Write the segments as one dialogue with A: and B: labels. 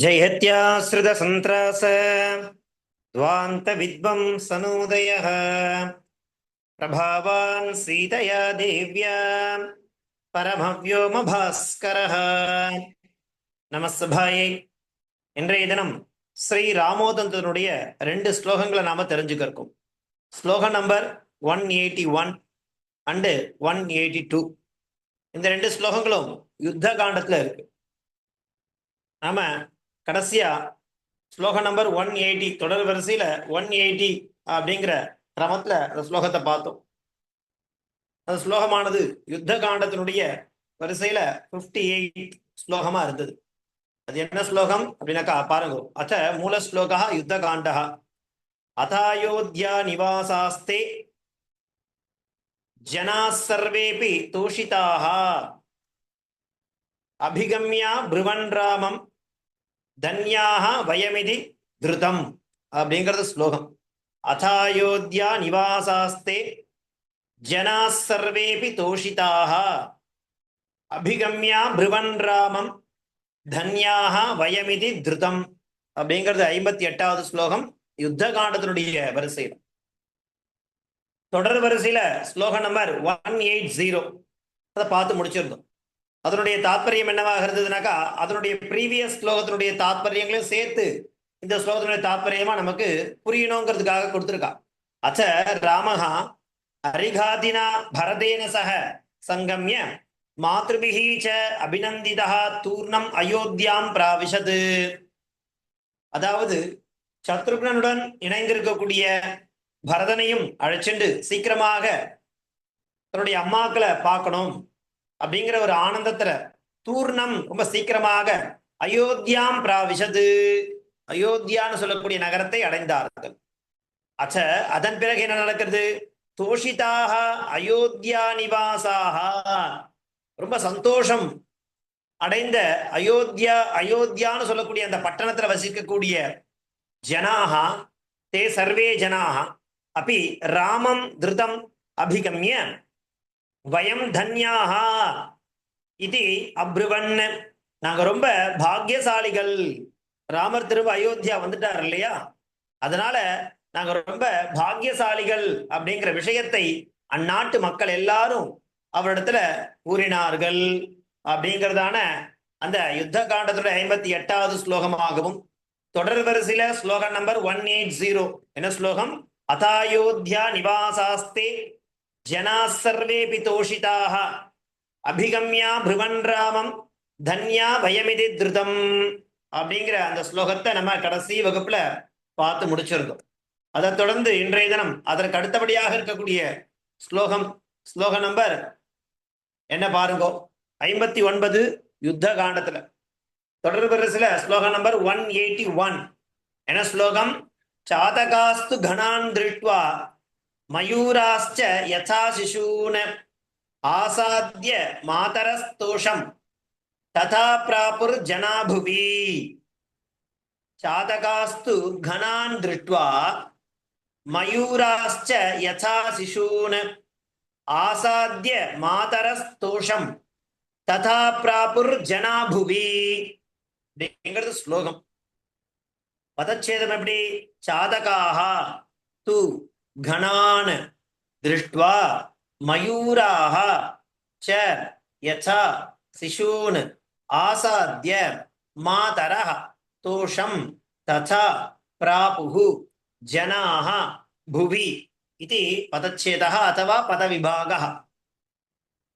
A: जयत्याश्रितसन्त्रास द्वान्तविद्वंसनोदयः प्रभावान् सीतया देव्या பரமவ்யோமபாஸ்கரः நமஸ்தபாயை இன்றைய தினம் ஸ்ரீ ராமோதந்தனுடைய ரெண்டு ஸ்லோகங்களை நாம தெரிஞ்சுக்கிறோம் ஸ்லோகம் number one eighty one and one eighty two இந்த ரெண்டு ஸ்லோகங்களும் யுத்த காண்டத்துல இருக்கு நாம கடைசியா ஸ்லோகம் நம்பர் ஒன் எயிட்டி தொடர் வரிசையில ஒன் எயிட்டி அப்படிங்கிற கிரமத்துல அந்த ஸ்லோகத்தை பார்த்தோம். அந்த ஸ்லோகமானது யுத்த காண்டத்தினுடைய வரிசையில பிப்டி எயிட் ஸ்லோகமா இருந்தது. அது என்ன ஸ்லோகம் அப்படின்னாக்கா பாருங்க. அத்த மூல ஸ்லோகா யுத்த காண்டா. அதாயோத்யா நிவாசாஸ்தே ஜனா சர்வேபி தூஷிதாக அபிகம்யா பிருவன் ராமம் தன்யாக வயமிதி திருதம் அப்படிங்கிறது ஸ்லோகம். அதாயோத்யா நிவாசாஸ்தே ஜனா சர்வேபி தோஷிதாக அபிகம்யா பிருவன் ராமம் தன்யாக வயமிதி திருதம் அப்படிங்கிறது ஐம்பத்தி எட்டாவது ஸ்லோகம். யுத்த காண்டத்தினுடைய வரிசையில். தொடர் வரிசையில ஸ்லோகம் நம்பர் ஒன் எயிட் ஜீரோ அதை பார்த்து முடிச்சிருந்தோம். அதனுடைய தாத்பரியம் என்னவாக இருந்ததுனாக்கா அதனுடைய ப்ரீவியஸ் ஸ்லோகத்தினுடைய தாத்பரியங்களையும் சேர்த்து இந்த ஸ்லோகத்தினுடைய தாத்பரியமா நமக்கு புரியணுங்கிறதுக்காக கொடுத்துருக்கா. அச்ச ராமஹா அரிகாதினா பரதேன சக சங்கம்ய மாத்ருபிஹி ச அபிநந்திதா தூர்ணம் அயோத்தியாம் பிராவிஷது. அதாவது சத்ருக்னனுடன் இணைந்திருக்கக்கூடிய பரதனையும் அழைச்சிண்டு சீக்கிரமாக தன்னுடைய அம்மாக்களை பார்க்கணும். அப்படிங்கிற ஒரு ஆனந்தத்துல தூர்ணம் ரொம்ப சீக்கிரமாக அயோத்தியாம் பிராவிஷது. அயோத்தியான்னு சொல்லக்கூடிய நகரத்தை அடைந்தார்கள். அச்ச அதன் பிறகு என்ன நடக்கிறது? தோஷிதாக அயோத்தியா நிவாசாக ரொம்ப சந்தோஷம் அடைந்த அயோத்தியா அயோத்தியான்னு சொல்லக்கூடிய அந்த பட்டணத்துல வசிக்கக்கூடிய ஜனாக தே சர்வே ஜனாக அப்படி ராமம் திருதம் அபிகமிய வயம் தன்யாஹா இது அப்ருவன். நாங்க ரொம்ப பாக்கியசாலிகள். ராமர் திரும்ப அயோத்தியா வந்துட்டார் இல்லையா? அதனால நாங்க ரொம்ப பாக்கியசாலிகள் அப்படிங்கிற விஷயத்தை அந்நாட்டு மக்கள் எல்லாரும் அவரிடத்துல கூறினார்கள். அப்படிங்கிறதான அந்த யுத்த காண்டத்தோட ஐம்பத்தி எட்டாவது ஸ்லோகமாகவும் தொடர் வரிசையில ஸ்லோகம் நம்பர் ஒன் எயிட் ஜீரோ என்ன ஸ்லோகம்? அதாயோத்யா நிவாசாஸ்தே ஜனாசர்வேபி தோஷிதாக அபிகம்யா பிருவன் ராமம் தன்யா பயமிதி திருதம் அப்படிங்கிற அந்த ஸ்லோகத்தை நம்ம கடைசி வகுப்புல பார்த்து முடிச்சிருந்தோம். அதை தொடர்ந்து இன்றைய தினம் அதற்கு அடுத்தபடியாக இருக்கக்கூடிய ஸ்லோகம் ஸ்லோக நம்பர் என்ன பாருங்க? ஐம்பத்தி ஒன்பது யுத்த காண்டத்துல. தொடர் ஸ்லோக ஸ்லோகம் நம்பர் ஒன் எயிட்டி ஒன். என்ன ஸ்லோகம்? சாதகாஸ்து கணான் திருட்வா மயூராச்ச யதா சிசூன ஆசாத்திய மாதரஸ்தோஷம் ததா பிராபுர் ஜனாபுவி சாதகாஸ்து கணான் திருட்வா மயூராச்ச யதா சிசூன் ஆசாத்திய மாதரஸ்தோஷம் ததா பிராபுர் ஜனாபுவி அப்படிங்கிறது ஸ்லோகம் பதச்சேதம் எப்படி சாதகாக தூ கணான் திருஷ்டுவா மயூராக ச யசா சிசூன் ஆசாத்திய மாதரः தோஷம் ததா பிராபு ஜனாக புவி இது பதச்சேதா அथवा பதவிபாக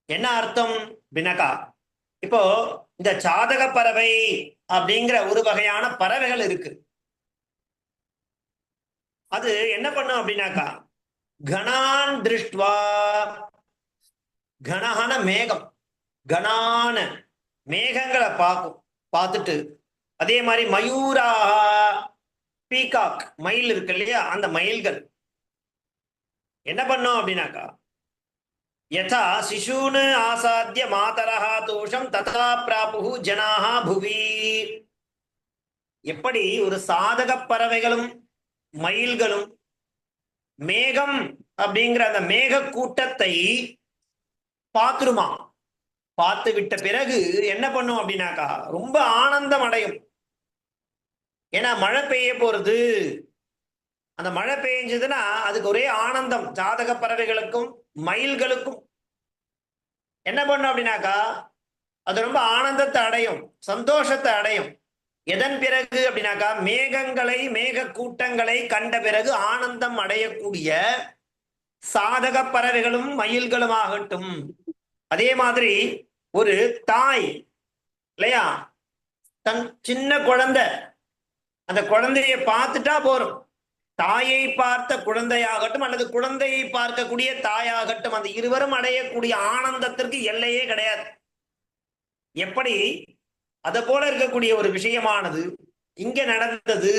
A: என்ன அர்த்தம்? பினகா. இப்போ இந்த சாதக பறவை அப்படிங்கிற ஒரு வகையான பறவைகள் இருக்கு. அது என்ன பண்ணும் அப்படின்னாக்கா கணான் திருஷ்டுவா கணஹன மேகம் கணான மேகங்களை பார்க்கும் பார்த்துட்டு அதே மாதிரி மயூராக பீகாக் மயில் இருக்கு இல்லையா அந்த மயில்கள். என்ன பண்ணோம் அப்படின்னாக்கா யதா சிசூனு ஆசாத்திய மாதரஹா தோஷம் ததா பிராபு ஜனாஹா புவி. எப்படி ஒரு சாதக பறவைகளும் மயில்களும் மேகம் அப்படிங்கிற அந்த மேக கூட்டத்தை பார்த்துருமா? பார்த்து விட்ட பிறகு என்ன பண்ணும் அப்படின்னாக்கா ரொம்ப ஆனந்தம் அடையும். ஏன்னா மழை பெய்ய போறது அந்த மழை பெய்ஞ்சதுன்னா அதுக்கு ஒரே ஆனந்தம். ஜாதக பறவைகளுக்கும் மயில்களுக்கும். என்ன பண்ணும் அப்படின்னாக்கா அது ரொம்ப ஆனந்தத்தை அடையும் சந்தோஷத்தை அடையும். எதன் பிறகு அப்படின்னாக்கா மேகங்களை மேக கூட்டங்களை கண்ட பிறகு ஆனந்தம் அடையக்கூடிய சாதக பறவைகளும் மயில்களும் ஆகட்டும். அதே மாதிரி ஒரு தாய் இல்லையா? தன் சின்ன குழந்தை அந்த குழந்தையை பார்த்துட்டா போறோம். தாயை பார்த்த குழந்தையாகட்டும் அல்லது குழந்தையை பார்க்கக்கூடிய தாயாகட்டும் அந்த இருவரும் அடையக்கூடிய ஆனந்தத்திற்கு எல்லையே கிடையாது. எப்படி? அத போல இருக்கக்கூடிய ஒரு விஷயமானது இங்க நடந்தது.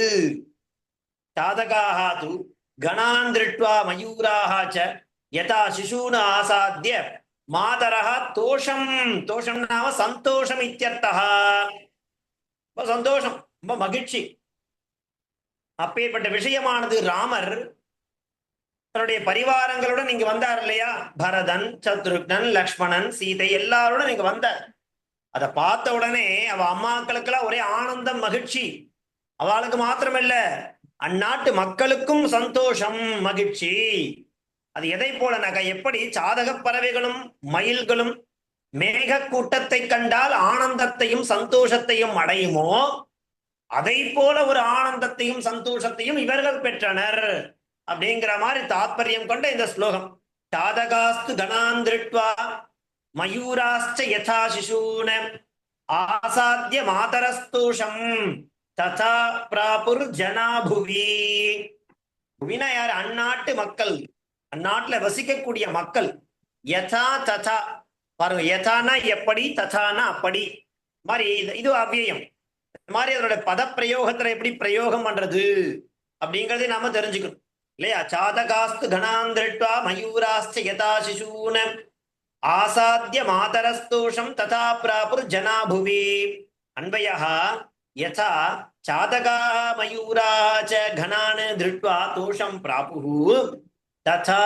A: சாதகாக து கணான் திருட்வா மயூராக யதா சிசூன ஆசாத்திய மாதரா தோஷம். தோஷம் நாம சந்தோஷம் இத்தியர்த்தா ரொம்ப சந்தோஷம் ரொம்ப மகிழ்ச்சி. அப்பேற்பட்ட விஷயமானது ராமர் தன்னுடைய பரிவாரங்களுடன் இங்க வந்தார் இல்லையா? பரதன் சத்ருக்னன் லக்ஷ்மணன் சீதை எல்லாரோடும் இங்க வந்தார். அதை பார்த்த உடனே அவ அம்மாக்களுக்கெல்லாம் ஒரே ஆனந்தம் மகிழ்ச்சி. அவளுக்கு மாத்திரமல்ல அந்நாட்டு மக்களுக்கும் சந்தோஷம் மகிழ்ச்சி. அது எதை போலனாக்கா எப்படி? சாதக பறவைகளும் மயில்களும் மேக கூட்டத்தை கண்டால் ஆனந்தத்தையும் சந்தோஷத்தையும் அடையுமோ? அதை போல ஒரு ஆனந்தத்தையும் சந்தோஷத்தையும் இவர்கள் பெற்றனர். அப்படிங்கிற மாதிரி தாத்பரியம் கொண்ட இந்த ஸ்லோகம். சாதகாஸ்து கணாந்திருட்வா மயூராஸ்ச யதா சிசூன ஆசாத்திய மாதரஸ்தூஷம். ததா பிராபுர் ஜனாபுவி புவினா யார்? அந்நாட்டு மக்கள். அந்நாட்டுல வசிக்கக்கூடிய மக்கள். யதா ததா. பாருங்க யதானா எப்படி ததானா அப்படி. மாதிரி இது- இது அவ்வியம். இந்த மாதிரி அதனுடைய பதப்பிரயோகத்துல எப்படி பிரயோகம் பண்றது அப்படிங்கறதை நாம தெரிஞ்சுக்கணும். இல்லையா? சாதகாஸ்து கணாந்திருட்வா மயூராஸ்து யதா சிசூன ஆசாத்திய மாதரஸ்தூஷம் ததா பிராபுர் ஜனாபுவி அன்பயா யதா சாதகா மயூரா ச கணான் திருட்வா தோஷம் பிராபு ததா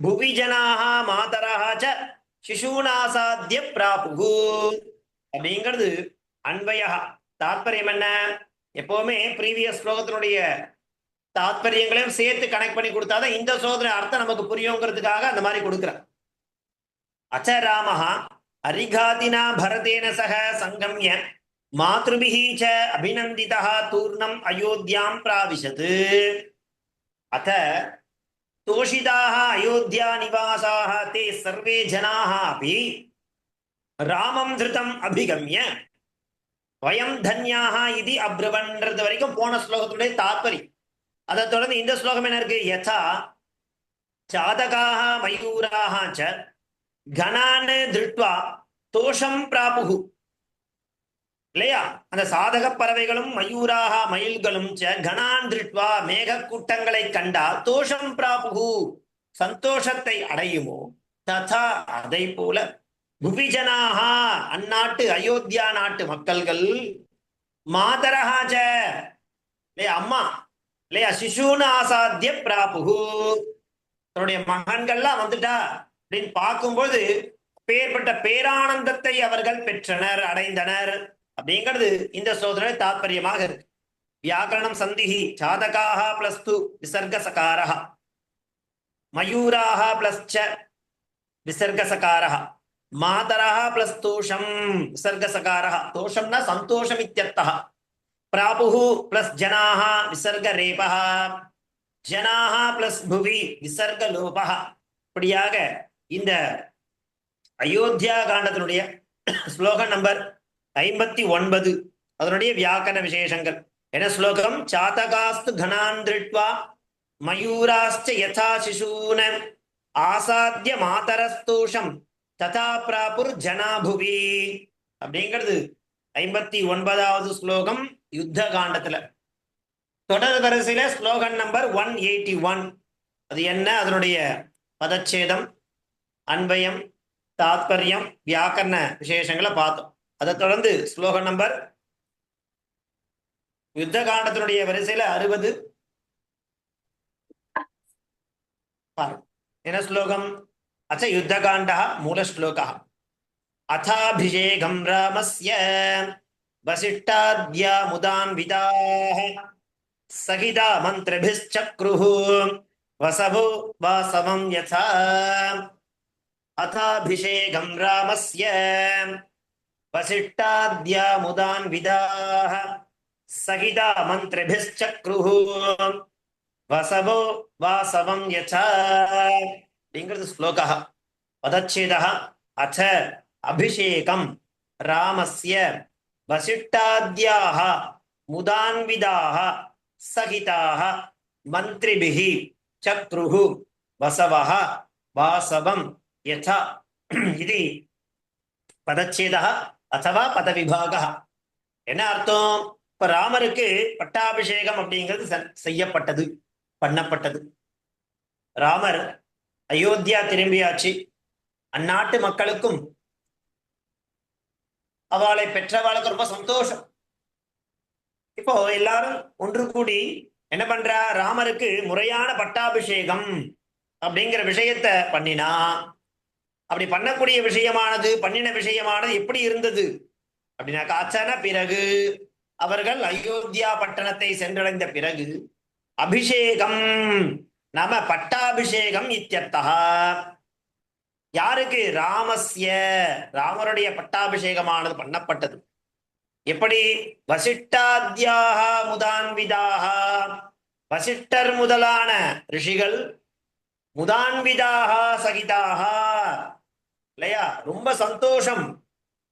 A: புவி ஜனாக மாதரா ச சிசூனாசாத்திய பிராபு அப்படிங்கிறது அன்பயா தாத்பரியம் என்ன? எப்பவுமே ப்ரீவியஸ் ஸ்லோகத்தினுடைய தாத்பரியங்களையும் சேர்த்து கனெக்ட் பண்ணி கொடுத்தாதான் இந்த சோதனை அர்த்தம் நமக்கு புரியுங்கிறதுக்காக அந்த மாதிரி கொடுக்குறேன் அச்ச ராமஹ அரிகாதினா பரதேன சக சங்கம்ய மாத்ருபிஹி ச அபிநந்திதா தூர்ணம் அயோத்தியாம் பிராவிசத் அத தோஷிதாக அயோத்தியா நிவாசாக தே சர்வே ஜனாக அப்படி ராமம் திருத்தம் அபிகமிய வயம் தன்யாக இது அப்ரவன்றது வரைக்கும் போன ஸ்லோகத்துடைய தாத்பரி அதை தொடர்ந்து இந்த ஸ்லோகம் என்ன இருக்கு? யதா ஜாதகாக மயூராக கணான் திருட்வா தோஷம் பிராபுகு. இல்லையா? அந்த சாதக பறவைகளும் மயூராக மயில்களும் கணான் திருட்வா மேக கூட்டங்களை கண்டால் தோஷம் பிராபுகு. சந்தோஷத்தை அடையுமோ? ததா அதை போல. புவிஜனாக அந்நாட்டு அயோத்தியா நாட்டு மக்கள்கள் மாதரஹாஜ இல்லையா? அம்மா. இல்லையா? சிசூன ஆசாத்திய பிராபுகு. தன்னுடைய மகன்கள்லாம் வந்துட்டா. அப்படின்னு பார்க்கும்போது பேர்பட்ட பேரானந்தத்தை அவர்கள் பெற்றனர் அடைந்தனர். அப்படிங்கிறது இந்த சோதனை தாற்பயமாக இருக்கு. வியாக்கரணம் சந்திஹி சாதகாக பிளஸ் விசர்க விசர்கசகாரா மயூராக பிளஸ் விசர்க விசர்கசகாரா மாதரா பிளஸ் தோஷம் விசர்க விசர்கசகாரா தோஷம்னா சந்தோஷம் இத்தியர்த்தா பிராபு பிளஸ் ஜனாக விசர்கரேபா ஜனாக பிளஸ் புவி விசர்கலோபா இப்படியாக இந்த அயோத்தியா காண்டத்தினுடைய ஸ்லோகம் நம்பர் ஐம்பத்தி ஒன்பது. அதனுடைய வியாக்கரண விசேஷங்கள். என்ன ஸ்லோகம்? சாத்தகாஸ்து கணான் திருட்வா மயூராஸ்ச யதா சிசூன ஆசாத்திய மாதரஸ்தூஷம் ததா பிராபுர் ஜனாபுவி. அப்படிங்கிறது ஐம்பத்தி ஒன்பதாவது ஸ்லோகம் யுத்த காண்டத்துல. தொடர் வரிசையில ஸ்லோகன் நம்பர் ஒன் எயிட்டி ஒன் அது என்ன? அதனுடைய பதச்சேதம். அன்பயம் தாத்பரியம் வியாக்கரண விசேஷங்களை பார்த்தோம். அதை தொடர்ந்து ஸ்லோகம் நம்பர் யுத்த காண்டத்தினுடைய வரிசையில அறுபது. என்ன ஸ்லோகம்? அச்ச யுத்த காண்டா மூல ஸ்லோகா. அதாபிஷேகம் ராமஸ்ய வசிஷ்டாத்யா முதான்விதாஹ சகிதா மந்திரபிஷ்சக்ருஹு வசவோ வாசவம் யதா. अथाभिषेकम् रामस्य। वसिष्ठाद्या मुदान् विदाः सहिता मन्त्रिभिश्चक्रुः। वसवो वासवं यथा। श्लोकः पदच्छेदः। अथ अभिषेकम् रामस्य। वसिष्ठाद्याः मुदान्विदाः सहिताः, मन्त्रिभिः चक्रुः। वसवः वासवं यथा இது பதச்சேதா அத்தவா பதவிபாகா என்ன அர்த்தம்? இப்ப ராமருக்கு பட்டாபிஷேகம் அப்படிங்கிறது செய்யப்பட்டது பண்ணப்பட்டது. ராமர் அயோத்தியா திரும்பியாச்சு. அந்நாட்டு மக்களுக்கும் அவளை பெற்றவாளுக்கு ரொம்ப சந்தோஷம். இப்போ எல்லாரும் ஒன்று கூடி என்ன பண்றா? ராமருக்கு முறையான பட்டாபிஷேகம் அப்படிங்கிற விஷயத்த பண்ணினா அப்படி பண்ணக்கூடிய விஷயமானது பண்ணின விஷயமானது எப்படி இருந்தது? அப்படின்னா காச்சன பிறகு அவர்கள் அயோத்தியா பட்டணத்தை சென்றடைந்த பிறகு அபிஷேகம் நாம பட்டாபிஷேகம் இத்தியத்தா யாருக்கு? ராமஸ்ய ராமருடைய பட்டாபிஷேகமானது பண்ணப்பட்டது. எப்படி? வசிஷ்டாத்யாக முதான்விதாக வசிஷ்டர் முதலான ரிஷிகள் முதான்விதாக சகிதாக இல்லையா? ரொம்ப சந்தோஷம்.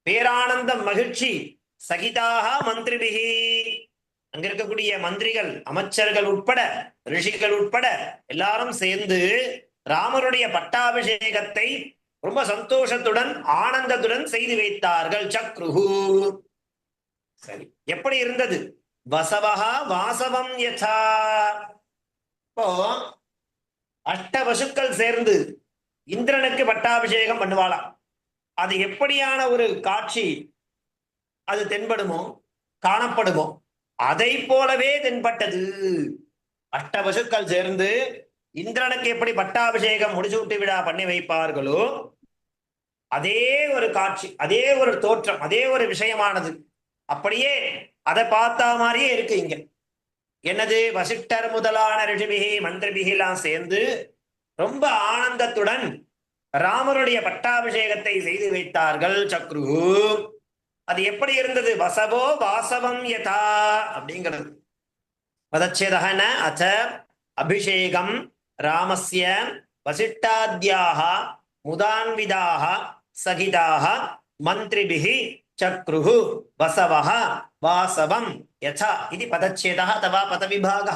A: பேரானந்தம் மகிழ்ச்சி. சகிதாக மந்திரிபிகி. அங்க இருக்கக்கூடிய மந்திரிகள் அமைச்சர்கள் உட்பட ரிஷிகள் உட்பட எல்லாரும் சேர்ந்து ராமருடைய பட்டாபிஷேகத்தை ரொம்ப சந்தோஷத்துடன் ஆனந்தத்துடன் செய்து வைத்தார்கள். சக்ருஹு. சரி. எப்படி இருந்தது? வசவஹா வாசவம் யசா இப்போ அஷ்ட பசுக்கள் சேர்ந்து இந்திரனுக்கு பட்டாபிஷேகம் பண்ணுவாளாம். அது எப்படியான ஒரு காட்சி அது தென்படுமோ காணப்படுமோ அதை போலவே தென்பட்டது. அஷ்ட பசுக்கள் சேர்ந்து இந்திரனுக்கு எப்படி பட்டாபிஷேகம் முடிச்சு விட்டு விழா பண்ணி வைப்பார்களோ அதே ஒரு காட்சி அதே ஒரு தோற்றம் அதே ஒரு விஷயமானது. அப்படியே அதை பார்த்தா மாதிரியே இருக்கு இங்க. என்னது? வசிஷ்டர் முதலான ரிஷிபிகி மந்திரிபிகி சேர்ந்து ரொம்ப ஆனந்தத்துடன் ராமருடைய பட்டாபிஷேகத்தை செய்து வைத்தார்கள் சக்ரு அது எப்படி இருந்தது? வசவோ வாசவம் யதா அப்படிங்கிறது. வதச்சேதகன அச்ச அபிஷேகம் ராமஸ்ய வசிட்டாத்யாக முதான்விதாக சகிதாக மந்திரிபிகி சக்ரு வசவஹ வாசவம் யதா. இது பதச்சேதா அத்தவா பதவிபாக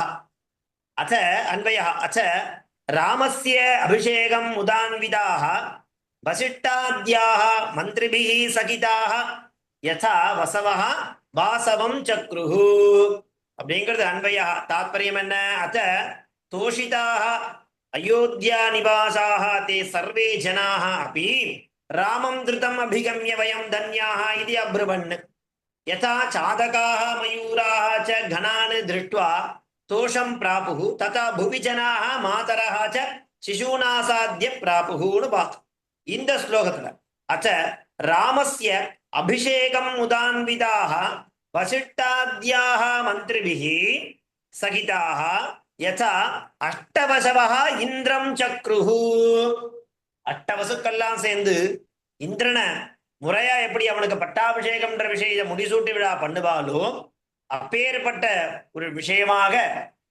A: அத அன்வய அச்ச ராமஸ்ய அபிஷேகம் உதான்விதாக வசிஷ்டாத்யாக மந்திரிபிகி சகிதாக யதா வசவா வாசவம் சக்ருஹு. அப்படிங்கிறது அன்வையா. தாத்பரியம் என்ன? அத்த தோஷிதாக அயோத்தியா நிவாசாக தே சர்வே ஜனாக அப்படி ராமம் திருத்தம் அபிகமிய வயம் தன்யாக இது அப்ருவன். யதா சாதகாக மயூராக ச கணான் திருஷ்டுவா தோஷம் பிராபுகு ததா புவி ஜனாக மாதரः சிசூனாசாத்திய பிராபுகுன்னு பார்த்தோம் இந்த ஸ்லோகத்துல அச்ச ராமஸ்ய அபிஷேகம் முதான்விதாக வசிஷ்டாத்யாக மந்திரிபிகி சகிதாக யதா அஷ்டவசவா இந்திரம் சக்ருஹு. அஷ்டவசுக்கெல்லாம் சேர்ந்து இந்திரனை முறையா எப்படி அவனுக்கு பட்டாபிஷேகம்ன்ற விஷயத்தை முடிசூட்டி விழா பண்ணுவாலும் அப்பேற்பட்ட ஒரு விஷயமாக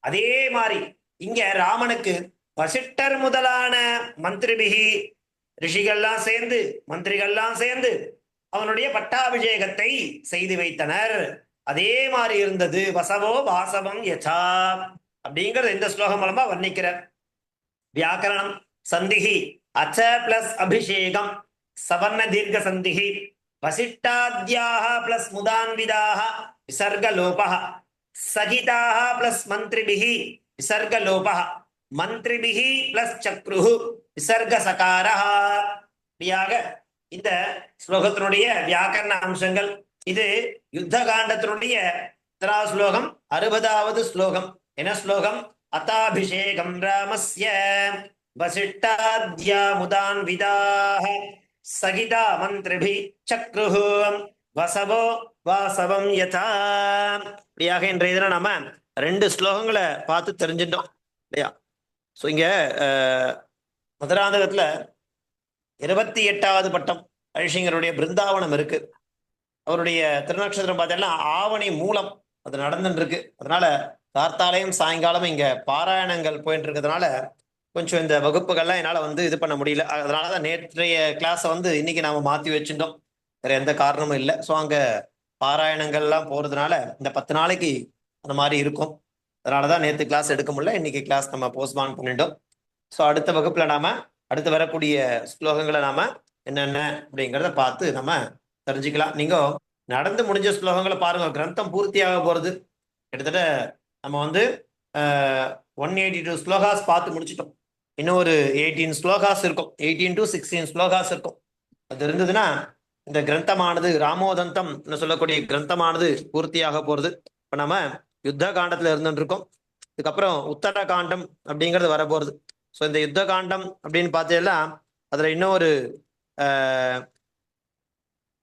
A: அதே மாதிரி இங்க ராமனுக்கு வசிஷ்டர் முதலான மந்திரிபிகி ரிஷிகள்லாம் சேர்ந்து மந்திரிகள்லாம் சேர்ந்து அவனுடைய பட்டாபிஷேகத்தை செய்து வைத்தனர். அதே மாதிரி இருந்தது. வசவோ வாசவம் யசா அப்படிங்கறது இந்த ஸ்லோகம் மூலமா வர்ணிக்கிறார். வியாக்கரணம் சந்திகி அச்ச பிளஸ் அபிஷேகம் சவர்ண தீர்க்க சந்திகி வசிஷ்டாத்யாக பிளஸ் முதான்விதாக விசர்கலோபா சகிதாக பிளஸ் மந்திரிபிகி விசர்கலோபா மந்திரிபிகி பிளஸ் சக்ருஹு விசர்க சகாரஹ இப்படியாக இந்த ஸ்லோகத்தினுடைய வியாக்கரண அம்சங்கள் இது யுத்த காண்டத்தினுடைய இத்தனாவது ஸ்லோகம் அறுபதாவது ஸ்லோகம். என்ன ஸ்லோகம்? அத்தாபிஷேகம் ராமஸ்ய வசிஷ்டாத்யா முதான்விதாக சகிதா மந்திரிபி சக்ருஹு வசவோ வாசவம் யதா இப்படியாக இன்றைய தினம் நாம ரெண்டு ஸ்லோகங்களை பார்த்து தெரிஞ்சிட்டோம் இல்லையா? ஸோ இங்க மதுராந்தகத்துல இருபத்தி எட்டாவது பட்டம் ஐஷிங்கருடைய பிருந்தாவனம் இருக்கு. அவருடைய திருநக்ஷத்திரம் பார்த்தீங்கன்னா ஆவணி மூலம் அது நடந்துட்டு இருக்கு. அதனால கார்த்தாலயம் சாயங்காலம் இங்க பாராயணங்கள் போயிட்டு இருக்கிறதுனால கொஞ்சம் இந்த வகுப்புகள்லாம் என்னால் வந்து இது பண்ண முடியல. அதனால தான் நேற்றைய கிளாஸை வந்து இன்னைக்கு நாம் மாற்றி வச்சுட்டோம் வேற எந்த காரணமும் இல்லை. ஸோ அங்கே பாராயணங்கள்லாம் போகிறதுனால இந்த பத்து நாளைக்கு அந்த மாதிரி இருக்கும். அதனால தான் நேற்று கிளாஸ் எடுக்க முடியல. இன்னைக்கு கிளாஸ் நம்ம போஸ்ட்பான் பண்ணிட்டோம். ஸோ அடுத்த வகுப்பில் நாம அடுத்து வரக்கூடிய ஸ்லோகங்களை நாம் என்னென்ன அப்படிங்கிறத பார்த்து நம்ம தெரிஞ்சுக்கலாம். நீங்கள் நடந்து முடிஞ்ச ஸ்லோகங்களை பாருங்கள் கிரந்தம் பூர்த்தியாக போகிறது கிட்டத்தட்ட நம்ம வந்து ஒன் எயிட்டி டூ ஸ்லோகாஸ் பார்த்து முடிச்சிட்டோம். இன்னும் ஒரு எயிட்டீன் ஸ்லோகாஸ் இருக்கும். எயிட்டீன் டு சிக்ஸ்டீன் ஸ்லோகாஸ் இருக்கும். அது இருந்ததுன்னா இந்த கிரந்தமானது ராமோதந்தம் சொல்லக்கூடிய கிரந்தமானது பூர்த்தியாக போகிறது இப்போ நம்ம யுத்த காண்டத்தில் இருந்துட்டு இருக்கோம் இதுக்கப்புறம் உத்தர காண்டம் அப்படிங்கிறது வரப்போகிறது ஸோ இந்த யுத்த காண்டம் அப்படின்னு பார்த்தீங்கன்னா அதில் இன்னும் ஒரு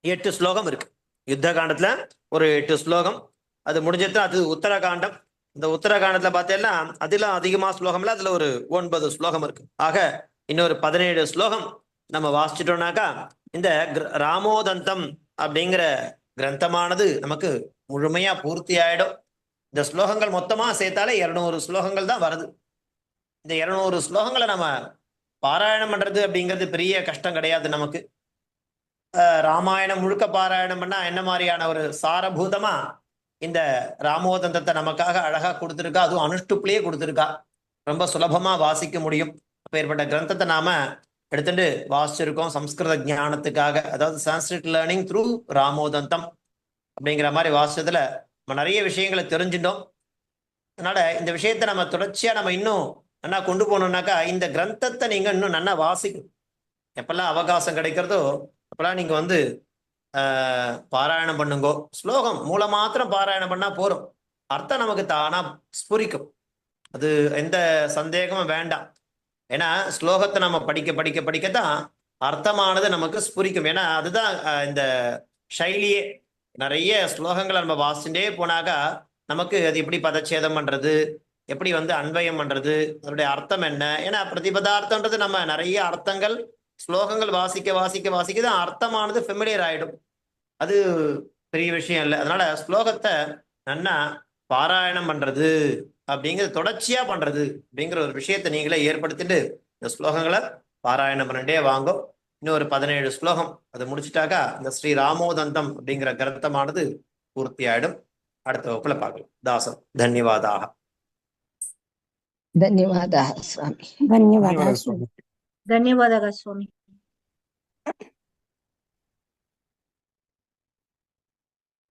A: எட்டு ஸ்லோகம் இருக்கு. யுத்த காண்டத்தில் ஒரு எட்டு ஸ்லோகம். அது முடிஞ்சது அது உத்தர காண்டம் இந்த உத்தரகாண்டத்துல பார்த்தீங்கன்னா அதில் அதிகமாக ஸ்லோகம்ல அதுல ஒரு ஒன்பது ஸ்லோகம் இருக்கு. ஆக இன்னொரு பதினேழு ஸ்லோகம் நம்ம வாசிச்சிட்டோம்னாக்கா இந்த ராமோதந்தம் அப்படிங்கிற கிரந்தமானது நமக்கு முழுமையா பூர்த்தி ஆயிடும். இந்த ஸ்லோகங்கள் மொத்தமா சேர்த்தாலே இருநூறு ஸ்லோகங்கள் தான் வருது. இந்த இருநூறு ஸ்லோகங்களை நம்ம பாராயணம் பண்றது அப்படிங்கிறது பெரிய கஷ்டம் கிடையாது நமக்கு. ராமாயணம் முழுக்க பாராயணம் பண்ணா என்ன மாதிரியான ஒரு சாரபூதமா இந்த ராமோதந்தத்தை நமக்காக அழகா கொடுத்துருக்கா. அதுவும் அனுஷ்டுப்லயே கொடுத்துருக்கா. ரொம்ப சுலபமா வாசிக்க முடியும். அப்பேற்பட்ட கிரந்தத்தை நாம எடுத்துட்டு வாசிச்சிருக்கோம் சம்ஸ்கிருத ஞானத்துக்காக. அதாவது சான்ஸ்கிரிட் லேர்னிங் த்ரூ ராமோதந்தம் அப்படிங்கிற மாதிரி வாசிச்சதுல நம்ம நிறைய விஷயங்களை தெரிஞ்சிட்டோம். அதனால இந்த விஷயத்த நம்ம தொடர்ச்சியா நம்ம இன்னும் நல்லா கொண்டு போகணும்னாக்கா இந்த கிரந்தத்தை நீங்க இன்னும் நல்லா வாசிக்கணும். எப்பெல்லாம் அவகாசம் கிடைக்கிறதோ அப்பெல்லாம் நீங்க வந்து பாராயணம் பண்ணுங்கோ. ஸ்லோகம் மூல மாத்திரம் பாராயணம் பண்ணா போறோம் அர்த்தம் நமக்கு தானா ஸ்புரிக்கும். அது எந்த சந்தேகமும் வேண்டாம். ஏன்னா ஸ்லோகத்தை நம்ம படிக்க படிக்க படிக்கத்தான் அர்த்தமானது நமக்கு ஸ்புரிக்கும். ஏன்னா அதுதான் இந்த சைலியே நிறைய ஸ்லோகங்களை நம்ம வாசிச்சுட்டே போனாக்கா நமக்கு அது எப்படி பதச்சேதம் பண்றது எப்படி வந்து அன்வயம் பண்றது அதனுடைய அர்த்தம் என்ன? ஏன்னா பிரதிபதார்த்தம்ன்றது நம்ம நிறைய அர்த்தங்கள் ஸ்லோகங்கள் வாசிக்க வாசிக்க வாசிக்க தான் அர்த்தமானது ஃபெமிலியர் ஆயிடும். அது பெரிய விஷயம் இல்லை. அதனால ஸ்லோகத்தை நன்னா பாராயணம் பண்றது அப்படிங்கிறது தொடர்ச்சியா பண்றது அப்படிங்கிற ஒரு விஷயத்தை நீங்களே ஏற்படுத்திட்டு இந்த ஸ்லோகங்களை பாராயணம் பண்ணிட்டே வாங்கும் இன்னொரு பதினேழு ஸ்லோகம். அதை முடிச்சிட்டாக்கா இந்த ஸ்ரீ ராமோதந்தம் அப்படிங்கிற கிரந்தமானது பூர்த்தி ஆயிடும். அடுத்த வகுப்புல பார்க்கலாம். தாசம் தன்யவாதாக
B: தன்யவாதாக
C: சுவாமி. தன்யவாத
B: ధన్యవాదాలు స్వామి.